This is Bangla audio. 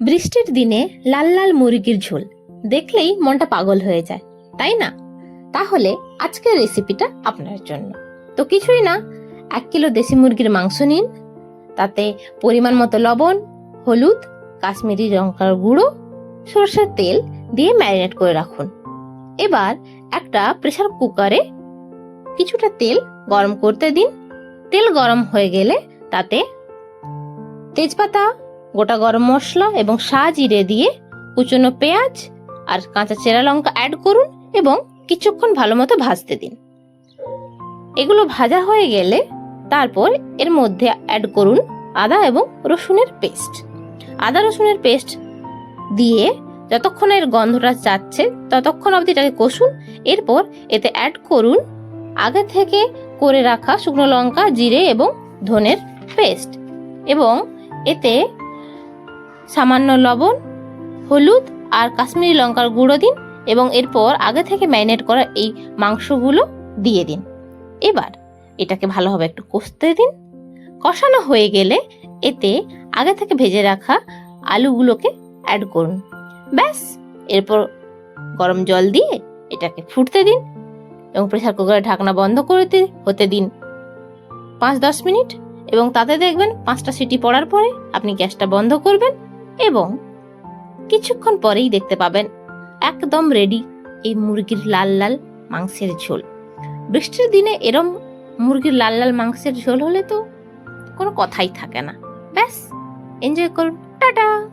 বৃষ্টির দিনে লাল লাল মুরগির ঝোল। দেখলেই মনটা পাগল হয়ে যায়, তাই না? তাহলে আজকের রেসিপিটা আপনার জন্য। তো কিছুই না, এক কিলো দেশি মুরগির মাংস নিন। তাতে পরিমাণ মতো লবণ, হলুদ, কাশ্মীরি লঙ্কার গুঁড়ো, সরষের তেল দিয়ে ম্যারিনেট করে রাখুন। এবার একটা প্রেশার কুকারে কিছুটা তেল গরম করতে দিন। তেল গরম হয়ে গেলে তাতে তেজপাতা গোটা গরম মশলা এবং শাহ জিরে দিয়ে কুচনো পেঁয়াজ আর কাঁচা চেরা লঙ্কা অ্যাড করুন এবং কিছুক্ষণ ভালো মতো ভাজতে দিন। এগুলো ভাজা হয়ে গেলে তারপর এর মধ্যে অ্যাড করুন আদা এবং রসুনের পেস্ট আদা রসুনের পেস্ট দিয়ে যতক্ষণ এর গন্ধটা চাচ্ছে ততক্ষণ অবধি এটাকে কষুন, এরপর এতে অ্যাড করুন আগে থেকে করে রাখা শুকনো লঙ্কা, জিরে এবং ধনের পেস্ট এবং এতে সামান্য লবণ, হলুদ আর কাশ্মীরি লঙ্কার গুঁড়ো দিন এবং এরপর আগে থেকে ম্যারিনেট করা এই মাংসগুলো দিয়ে দিন। এবার এটাকে ভালোভাবে একটু কষতে দিন। কষানো হয়ে গেলে এতে আগে থেকে ভেজে রাখা আলুগুলোকে অ্যাড করুন। ব্যাস, এরপর গরম জল দিয়ে এটাকে ফুটতে দিন এবং প্রেসার কুকারের ঢাকনা বন্ধ করে দিয়ে হতে দিন পাঁচ দশ মিনিট এবং তাতে দেখবেন পাঁচটা সিটি পড়ার পরে আপনি গ্যাসটা বন্ধ করবেন এবং কিছুক্ষণ পরেই দেখতে পাবেন একদম রেডি এই মুরগির লাল লাল মাংসের ঝোল। বৃষ্টির দিনে এরম মুরগির লাল লাল মাংসের ঝোল হলে তো কোনো কথাই থাকে না। ব্যাস এনজয় করুন। টাটা!